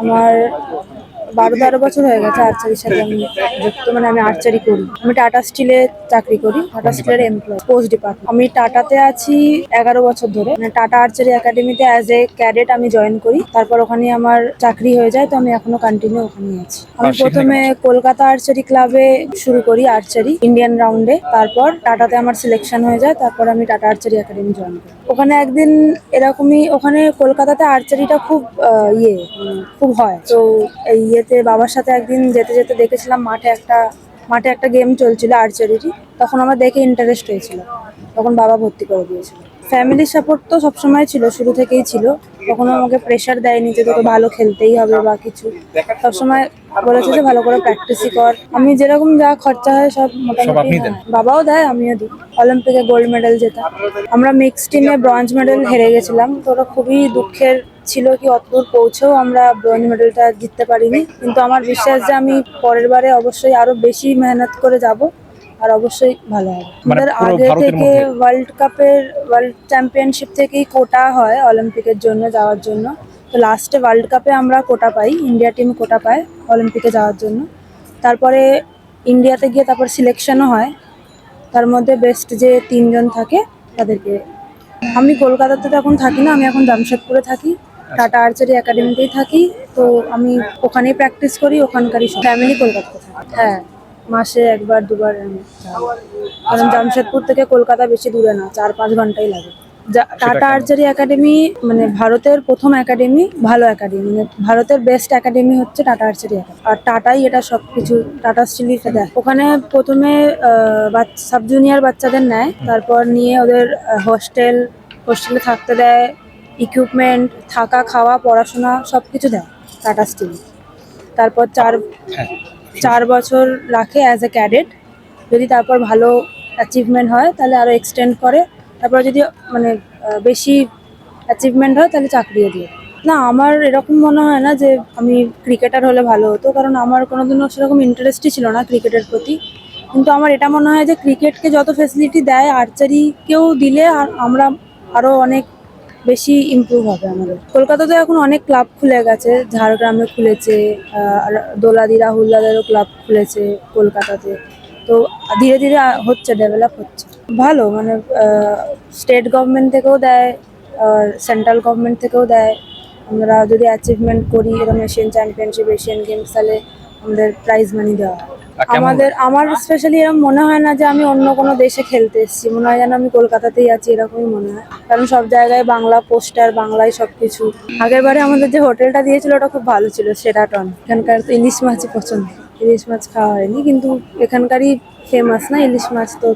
আমার বারো তেরো বছর হয়ে গেছে আর্চারির সাথে আমি যুক্ত মানে আমি আর্চারি করি। আমি টাটা স্টিলে চাকরি করি টাটা স্টিলের এমপ্লয় পোস্ট ডিপার্টমেন্ট আমি টাটাতে আছি এগারো বছর ধরে। মানে টাটা আর্চারি একাডেমিতে অ্যাজ এ ক্যাডেট আমি জয়েন করি। তারপর ওখানে আমার চাকরি হয়ে যায় তো আমি এখনও কন্টিনিউ ওখানেই আছি। আমি প্রথমে কলকাতা আর্চারি ক্লাবে শুরু করি আর্চারি ইন্ডিয়ান রাউন্ডে তারপর টাটাতে আমার সিলেকশন হয়ে যায় তারপর আমি টাটা আর্চারি একাডেমি জয়েন করি। ওখানে একদিন এরকমই ওখানে কলকাতাতে আর্চারিটা খুব ইয়ে খুব হয়। তো এই ইয়েতে বাবার সাথে একদিন যেতে যেতে দেখেছিলাম মাঠে একটা মাঠে একটা গেম চলছিল আর্চারিরই তখন আমার দেখে ইন্টারেস্ট হয়েছিল। তখন বাবা ভর্তি করে দিয়েছিল। ফ্যামিলির সাপোর্ট তো সবসময় ছিল শুরু থেকেই ছিল। কখনো আমাকে প্রেশার দেয়নি যে তোকে ভালো খেলতেই হবে বা কিছু। সবসময় বলেছে যে ভালো করে প্র্যাকটিসই কর। আমি যেরকম যা খরচা হয় সব মোটামুটি? হ্যাঁ, বাবাও দেয় আমিও দিই। অলিম্পিকে গোল্ড মেডেল জেতা। আমরা মিক্স টিমে ব্রঞ্জ মেডেল হেরে গেছিলাম। তো ওটা খুবই দুঃখের ছিল কি অতদূর পৌঁছেও আমরা ব্রঞ্জ মেডেলটা জিততে পারিনি। কিন্তু আমার বিশ্বাস যে আমি পরের বারে অবশ্যই আরও বেশি মেহনত করে যাব আর অবশ্যই ভালো হবে। মানে আমাদের আগে থেকে ওয়ার্ল্ড কাপের ওয়ার্ল্ড চ্যাম্পিয়নশিপ থেকেই কোটা হয় অলিম্পিকের জন্য যাওয়ার জন্য। তো লাস্টে ওয়ার্ল্ড কাপে আমরা কোটা পাই ইন্ডিয়া টিম কোটা পায় অলিম্পিকে যাওয়ার জন্য। তারপরে ইন্ডিয়াতে গিয়ে তারপর সিলেকশনও হয়। তার মধ্যে বেস্ট যে তিনজন থাকে তাদেরকে। আমি কলকাতাতে তো এখন থাকি না আমি এখন জামশেদপুরে থাকি। টাটা আর্চারি একাডেমিতেই থাকি তো আমি ওখানেই প্র্যাকটিস করি ওখানকারই ফ্যামিলি কলকাতাতে থাকি? হ্যাঁ মাসে একবার দুবার কারণ জামশেদপুর থেকে কলকাতা বেশি দূরে না চার পাঁচ ঘন্টাই লাগে। টাটা আর্চারি একাডেমি মানে ভারতের প্রথম একাডেমি ভালো একাডেমি। মানে ভারতের বেস্ট একাডেমি হচ্ছে টাটা আর্চারি একাডেমি। আর টাটাই এটা সব কিছু টাটা স্টিলই দেয়। ওখানে প্রথমে সাব জুনিয়র বাচ্চাদের নেয় তারপর নিয়ে ওদের হোস্টেল হোস্টেলে থাকতে দেয়। ইকুইপমেন্ট থাকা খাওয়া পড়াশোনা সব কিছু দেয় টাটা স্টিল তারপর চার হ্যাঁ। চার বছর রাখে অ্যাজ এ ক্যাডেট যদি তারপর ভালো অ্যাচিভমেন্ট হয় তাহলে আরও এক্সটেন্ড করে। তারপর যদি মানে বেশি অ্যাচিভমেন্ট হয় তাহলে চাকরিও দিয়ে। না আমার এরকম মনে হয় না যে আমি ক্রিকেটার হলে ভালো হতো কারণ আমার কোনোদিনও সেরকম ইন্টারেস্টই ছিল না ক্রিকেটের প্রতি। কিন্তু আমার এটা মনে হয় যে ক্রিকেটকে যত ফেসিলিটি দেয় আর্চারিকেও দিলে আর আমরা আরও অনেক বেশি ইমপ্রুভ হবে আমাদের। কলকাতাতে এখন অনেক ক্লাব খুলে গেছে। ঝাড়গ্রামে খুলেছে দোলাদি, রাহুল দাদেরও ক্লাব খুলেছে কলকাতাতে। তো ধীরে ধীরে হচ্ছে ডেভেলপ হচ্ছে। ভালো মানে স্টেট গভর্নমেন্ট থেকেও দেয়, আর সেন্ট্রাল গভর্নমেন্ট থেকেও দেয়। আমরা যদি অ্যাচিভমেন্ট করি এরকম এশিয়ান চ্যাম্পিয়নশিপ এশিয়ান গেমস তাহলে আমাদের প্রাইজ মানি দেওয়া হয়। আমাদের, আমার স্পেশালি এরকম মনে হয় না যে আমি অন্য কোনো দেশে খেলতে এসেছি। মনে হয় যেন আমি কলকাতাতেই আছি, এরকমই মনে হয়। কারণ সব জায়গায় বাংলা পোস্টার, বাংলায় সব কিছু আগের বারে আমাদের যে হোটেলটা দিয়েছিল, ওটা খুব ভালো ছিল সেটা টন এখানকার তো ইলিশ মাছই পছন্দ। ইলিশ মাছ খাওয়া হয়নি, কিন্তু এখানকারই ফেমাস না ইলিশ মাছ তো।